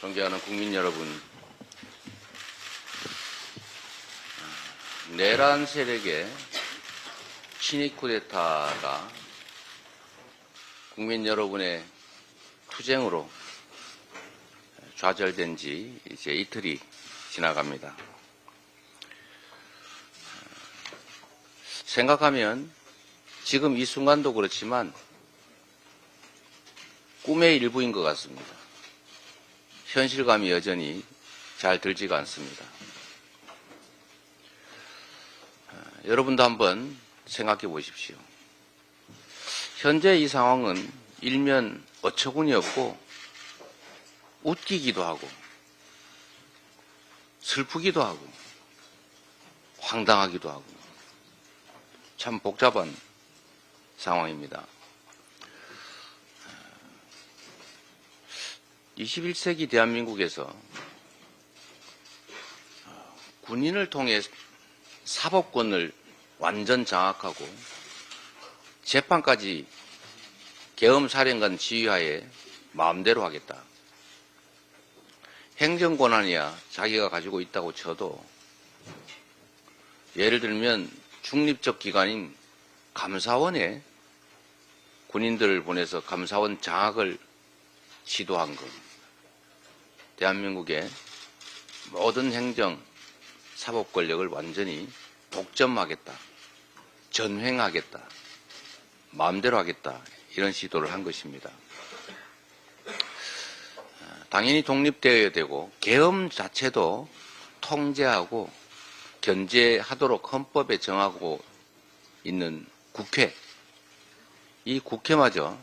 존경하는 국민 여러분, 내란 세력의 친위 쿠데타가 국민 여러분의 투쟁으로 좌절된 지 이제 이틀이 지나갑니다. 생각하면 지금 이 순간도 그렇지만 꿈의 일부인 것 같습니다. 현실감이 여전히 잘 들지가 않습니다. 아, 여러분도 한번 생각해 보십시오. 현재 이 상황은 일면 어처구니 없고 웃기기도 하고 슬프기도 하고 황당하기도 하고 참 복잡한 상황입니다. 21세기 대한민국에서 군인을 통해 사법권을 완전 장악하고 재판까지 계엄사령관 지휘하에 마음대로 하겠다. 행정권한이야 자기가 가지고 있다고 쳐도 예를 들면 중립적 기관인 감사원에 군인들을 보내서 감사원 장악을 시도한 것. 대한민국의 모든 행정, 사법 권력을 완전히 독점하겠다. 전횡하겠다. 마음대로 하겠다. 이런 시도를 한 것입니다. 당연히 독립되어야 되고 계엄 자체도 통제하고 견제하도록 헌법에 정하고 있는 국회. 이 국회마저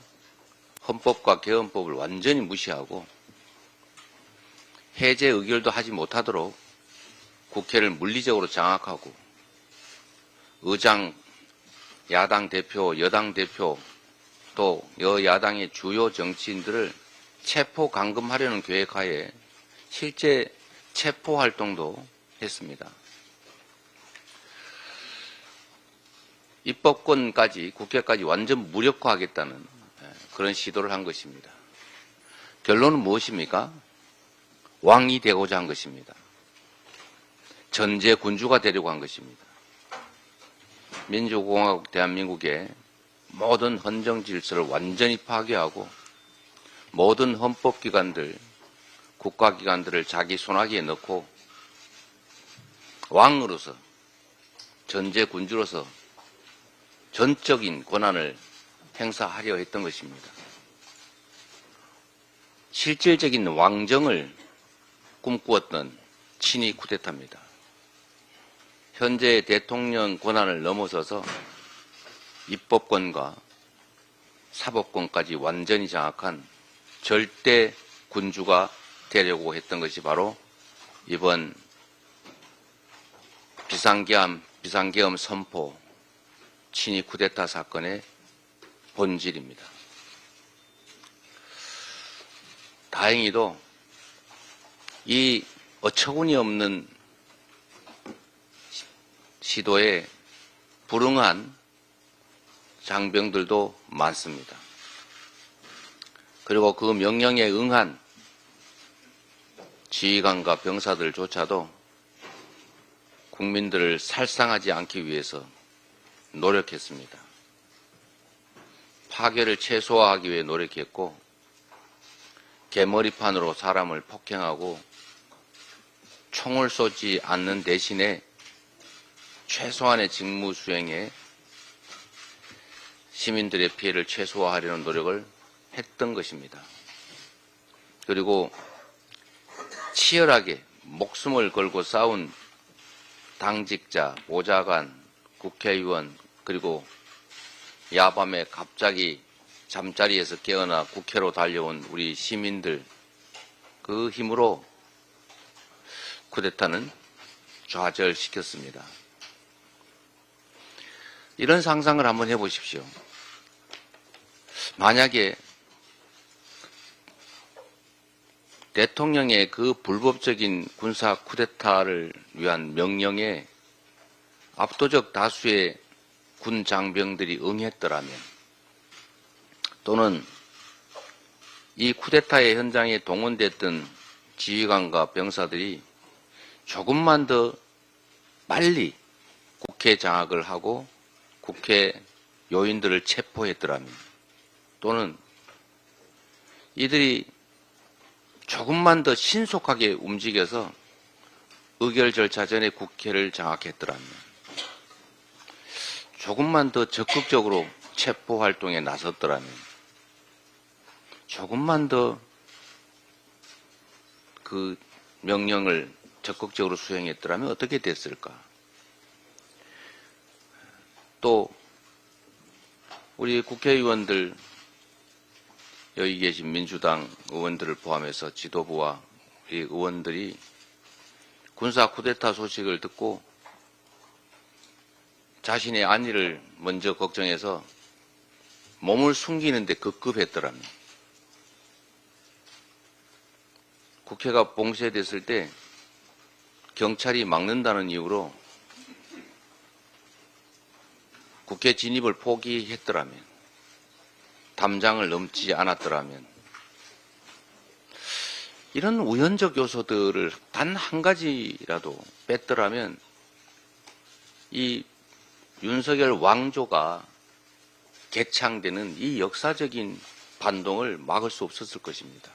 헌법과 개헌법을 완전히 무시하고 해제 의결도 하지 못하도록 국회를 물리적으로 장악하고 의장, 야당 대표, 여당 대표 또 여야당의 주요 정치인들을 체포 감금하려는 계획하에 실제 체포 활동도 했습니다. 입법권까지 국회까지 완전 무력화하겠다는 예, 그런 시도를 한 것입니다. 결론은 무엇입니까? 왕이 되고자 한 것입니다. 전제 군주가 되려고 한 것입니다. 민주공화국 대한민국의 모든 헌정 질서를 완전히 파괴하고 모든 헌법기관들, 국가기관들을 자기 손아귀에 넣고 왕으로서 전제 군주로서 전적인 권한을 행사하려 했던 것입니다. 실질적인 왕정을 꿈꾸었던 친위 쿠데타입니다. 현재 대통령 권한을 넘어서서 입법권과 사법권까지 완전히 장악한 절대 군주가 되려고 했던 것이 바로 이번 비상계엄, 비상계엄 선포 친위 쿠데타 사건의 본질입니다. 다행히도 이 어처구니 없는 시도에 불응한 장병들도 많습니다. 그리고 그 명령에 응한 지휘관과 병사들조차도 국민들을 살상하지 않기 위해서 노력했습니다. 파괴를 최소화하기 위해 노력했고 개머리판으로 사람을 폭행하고 총을 쏘지 않는 대신에 최소한의 직무 수행에 시민들의 피해를 최소화하려는 노력을 했던 것입니다. 그리고 치열하게 목숨을 걸고 싸운 당직자, 보좌관, 국회의원, 그리고 야밤에 갑자기 잠자리에서 깨어나 국회로 달려온 우리 시민들 그 힘으로 쿠데타는 좌절시켰습니다. 이런 상상을 한번 해보십시오. 만약에 대통령의 그 불법적인 군사 쿠데타를 위한 명령에 압도적 다수의 군 장병들이 응했더라면 또는 이 쿠데타의 현장에 동원됐던 지휘관과 병사들이 조금만 더 빨리 국회 장악을 하고 국회 요인들을 체포했더라면 또는 이들이 조금만 더 신속하게 움직여서 의결 절차 전에 국회를 장악했더라면 조금만 더 적극적으로 체포 활동에 나섰더라면 조금만 더 그 명령을 적극적으로 수행했더라면 어떻게 됐을까? 또 우리 국회의원들 여기 계신 민주당 의원들을 포함해서 지도부와 우리 의원들이 군사 쿠데타 소식을 듣고 자신의 안위를 먼저 걱정해서 몸을 숨기는데 급급했더라면 국회가 봉쇄됐을 때 경찰이 막는다는 이유로 국회 진입을 포기했더라면 담장을 넘지 않았더라면 이런 우연적 요소들을 단 한 가지라도 뺐더라면 이 윤석열 왕조가 개창되는 이 역사적인 반동을 막을 수 없었을 것입니다.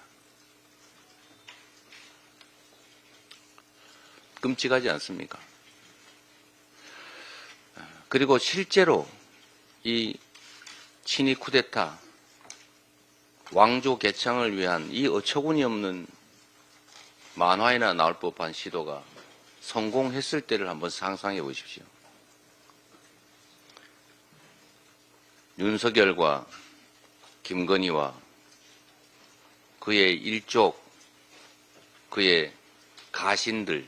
끔찍하지 않습니까? 그리고 실제로 이 친위 쿠데타 왕조 개창을 위한 이 어처구니 없는 만화에나 나올 법한 시도가 성공했을 때를 한번 상상해 보십시오. 윤석열과 김건희와 그의 일족, 그의 가신들,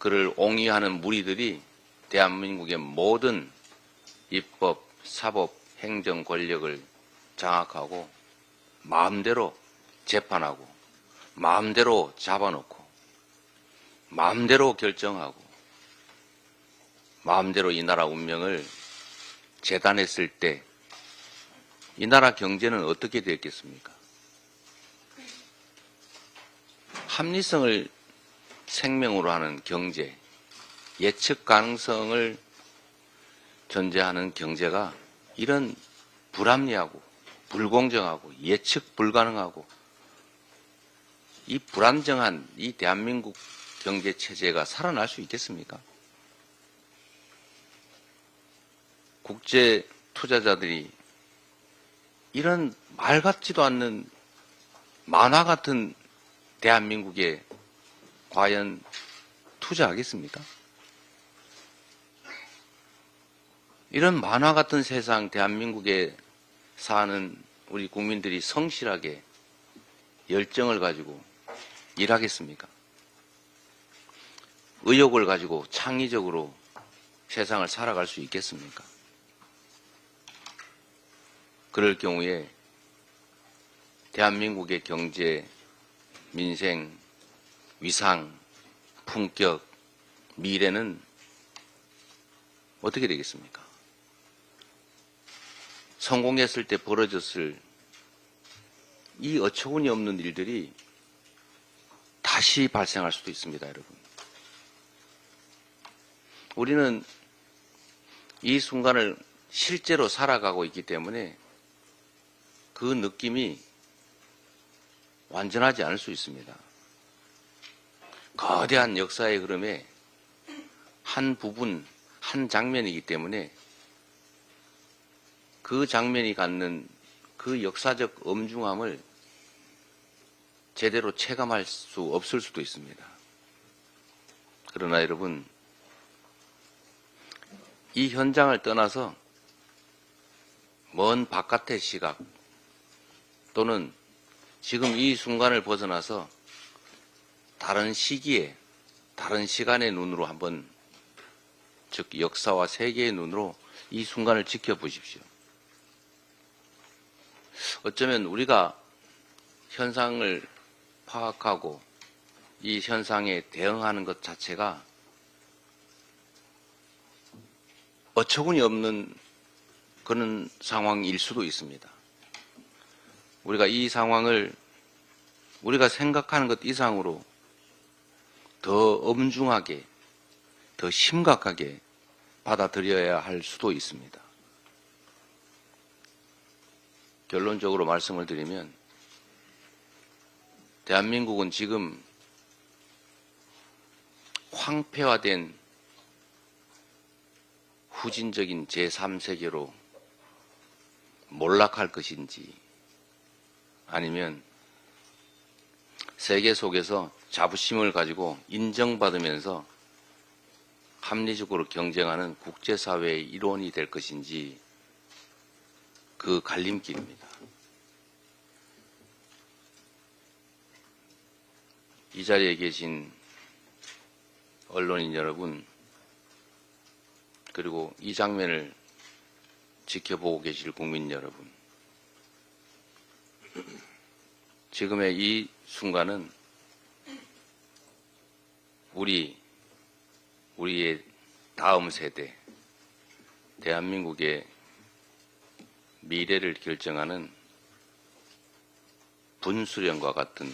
그를 옹이하는 무리들이 대한민국의 모든 입법, 사법, 행정 권력을 장악하고 마음대로 재판하고 마음대로 잡아놓고 마음대로 결정하고 마음대로 이 나라 운명을 재단했을 때 이 나라 경제는 어떻게 되었겠습니까? 합리성을 생명으로 하는 경제, 예측 가능성을 존재하는 경제가 이런 불합리하고 불공정하고 예측 불가능하고 이 불안정한 이 대한민국 경제 체제가 살아날 수 있겠습니까? 국제 투자자들이 이런 말 같지도 않는 만화 같은 대한민국에 과연 투자하겠습니까? 이런 만화 같은 세상 대한민국에 사는 우리 국민들이 성실하게 열정을 가지고 일하겠습니까? 의욕을 가지고 창의적으로 세상을 살아갈 수 있겠습니까? 그럴 경우에 대한민국의 경제, 민생, 위상, 품격, 미래는 어떻게 되겠습니까? 성공했을 때 벌어졌을 이 어처구니 없는 일들이 다시 발생할 수도 있습니다, 여러분. 우리는 이 순간을 실제로 살아가고 있기 때문에 그 느낌이 완전하지 않을 수 있습니다. 거대한 역사의 흐름에 한 부분, 한 장면이기 때문에 그 장면이 갖는 그 역사적 엄중함을 제대로 체감할 수 없을 수도 있습니다. 그러나 여러분, 이 현장을 떠나서 먼 바깥의 시각 또는 지금 이 순간을 벗어나서 다른 시기에 다른 시간의 눈으로 한번 즉 역사와 세계의 눈으로 이 순간을 지켜보십시오. 어쩌면 우리가 현상을 파악하고 이 현상에 대응하는 것 자체가 어처구니 없는 그런 상황일 수도 있습니다. 우리가 이 상황을 우리가 생각하는 것 이상으로 더 엄중하게, 더 심각하게 받아들여야 할 수도 있습니다. 결론적으로 말씀을 드리면, 대한민국은 지금 황폐화된 후진적인 제3세계로 몰락할 것인지 아니면 세계 속에서 자부심을 가지고 인정받으면서 합리적으로 경쟁하는 국제사회의 일원이 될 것인지 그 갈림길입니다. 이 자리에 계신 언론인 여러분, 그리고 이 장면을 지켜보고 계실 국민 여러분, 지금의 이 순간은 우리, 우리의 다음 세대, 대한민국의 미래를 결정하는 분수령과 같은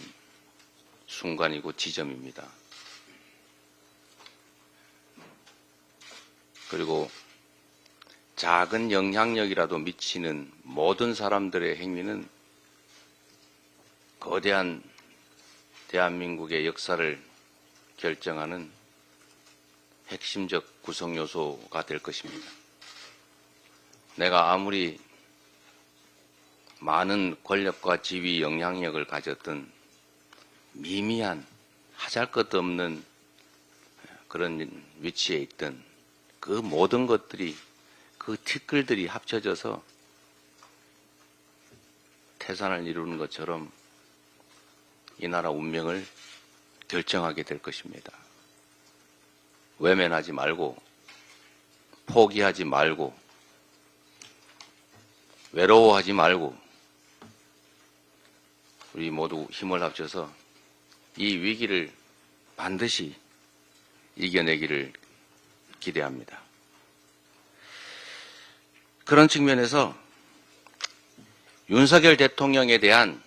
순간이고 지점입니다. 그리고 작은 영향력이라도 미치는 모든 사람들의 행위는 거대한 대한민국의 역사를 결정하는 핵심적 구성 요소가 될 것입니다. 내가 아무리 많은 권력과 지위 영향력을 가졌던 미미한 하잘 것 없는 그런 위치에 있던 그 모든 것들이 그 티끌들이 합쳐져서 태산을 이루는 것처럼 이 나라 운명을 결정하게 될 것입니다. 외면하지 말고 포기하지 말고 외로워하지 말고 우리 모두 힘을 합쳐서 이 위기를 반드시 이겨내기를 기대합니다. 그런 측면에서 윤석열 대통령에 대한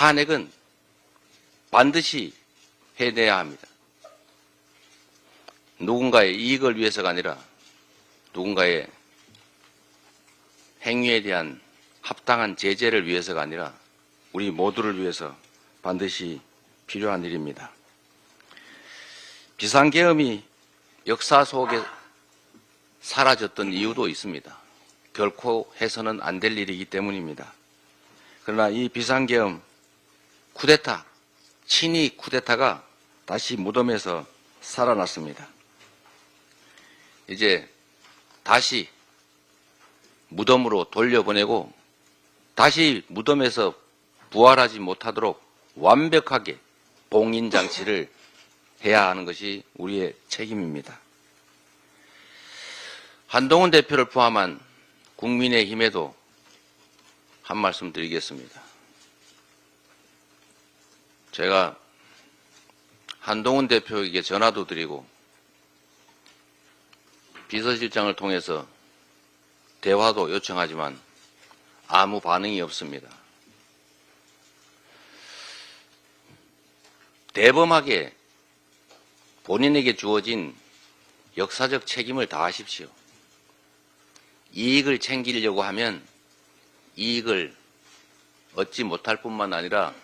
탄핵은 반드시 해내야 합니다. 누군가의 이익을 위해서가 아니라 누군가의 행위에 대한 합당한 제재를 위해서가 아니라 우리 모두를 위해서 반드시 필요한 일입니다. 비상계엄이 역사 속에 사라졌던 이유도 있습니다. 결코 해서는 안 될 일이기 때문입니다. 그러나 이 비상계엄 쿠데타, 친이 쿠데타가 다시 무덤에서 살아났습니다. 이제 다시 무덤으로 돌려보내고 다시 무덤에서 부활하지 못하도록 완벽하게 봉인 장치를 해야 하는 것이 우리의 책임입니다. 한동훈 대표를 포함한 국민의힘에도 한 말씀 드리겠습니다. 제가 한동훈 대표에게 전화도 드리고 비서실장을 통해서 대화도 요청하지만 아무 반응이 없습니다. 대범하게 본인에게 주어진 역사적 책임을 다하십시오. 이익을 챙기려고 하면 이익을 얻지 못할 뿐만 아니라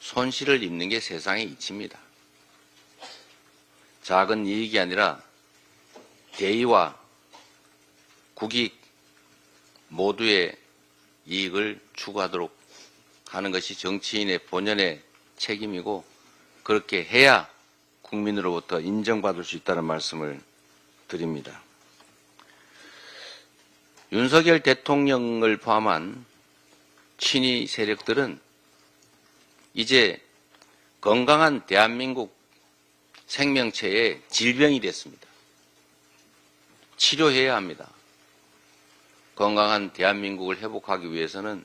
손실을 입는 게 세상의 이치입니다. 작은 이익이 아니라 대의와 국익 모두의 이익을 추구하도록 하는 것이 정치인의 본연의 책임이고 그렇게 해야 국민으로부터 인정받을 수 있다는 말씀을 드립니다. 윤석열 대통령을 포함한 친위 세력들은 이제 건강한 대한민국 생명체의 질병이 됐습니다. 치료해야 합니다. 건강한 대한민국을 회복하기 위해서는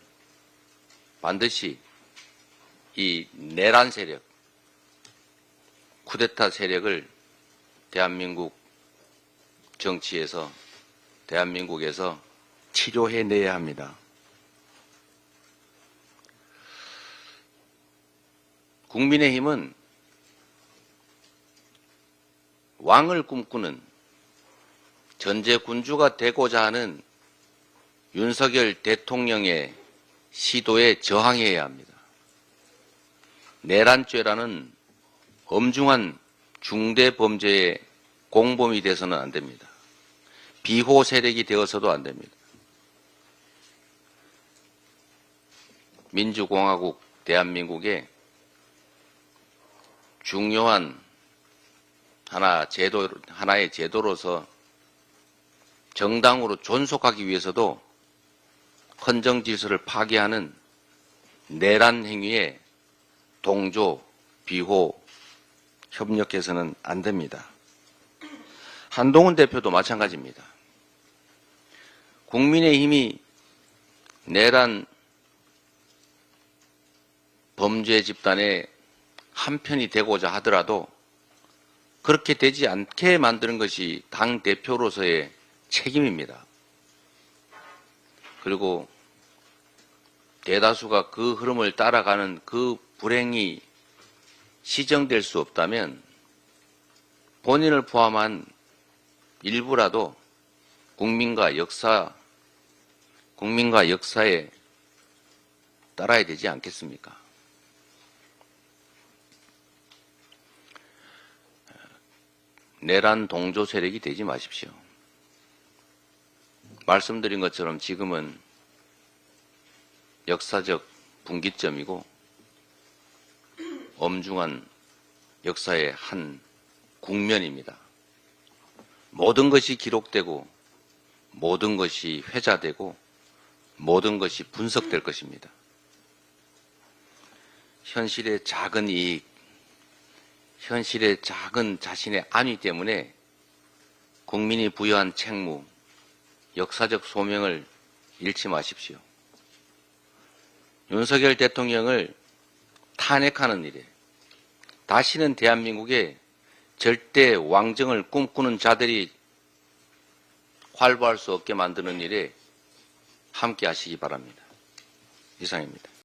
반드시 이 내란 세력, 쿠데타 세력을 대한민국 정치에서, 대한민국에서 치료해내야 합니다. 국민의힘은 왕을 꿈꾸는 전제 군주가 되고자 하는 윤석열 대통령의 시도에 저항해야 합니다. 내란죄라는 엄중한 중대 범죄의 공범이 돼서는 안 됩니다. 비호 세력이 되어서도 안 됩니다. 민주공화국 대한민국의 중요한 하나 제도 하나의 제도로서 정당으로 존속하기 위해서도 헌정 질서를 파괴하는 내란 행위에 동조, 비호, 협력해서는 안 됩니다. 한동훈 대표도 마찬가지입니다. 국민의힘이 내란 범죄 집단의 한편이 되고자 하더라도 그렇게 되지 않게 만드는 것이 당 대표로서의 책임입니다. 그리고 대다수가 그 흐름을 따라가는 그 불행이 시정될 수 없다면 본인을 포함한 일부라도 국민과 역사, 국민과 역사에 따라야 되지 않겠습니까? 내란 동조 세력이 되지 마십시오. 말씀드린 것처럼 지금은 역사적 분기점이고 엄중한 역사의 한 국면입니다. 모든 것이 기록되고 모든 것이 회자되고 모든 것이 분석될 것입니다. 현실의 작은 이익, 현실의 작은 자신의 안위 때문에 국민이 부여한 책무, 역사적 소명을 잃지 마십시오. 윤석열 대통령을 탄핵하는 일에 다시는 대한민국에 절대 왕정을 꿈꾸는 자들이 활보할 수 없게 만드는 일에 함께 하시기 바랍니다. 이상입니다.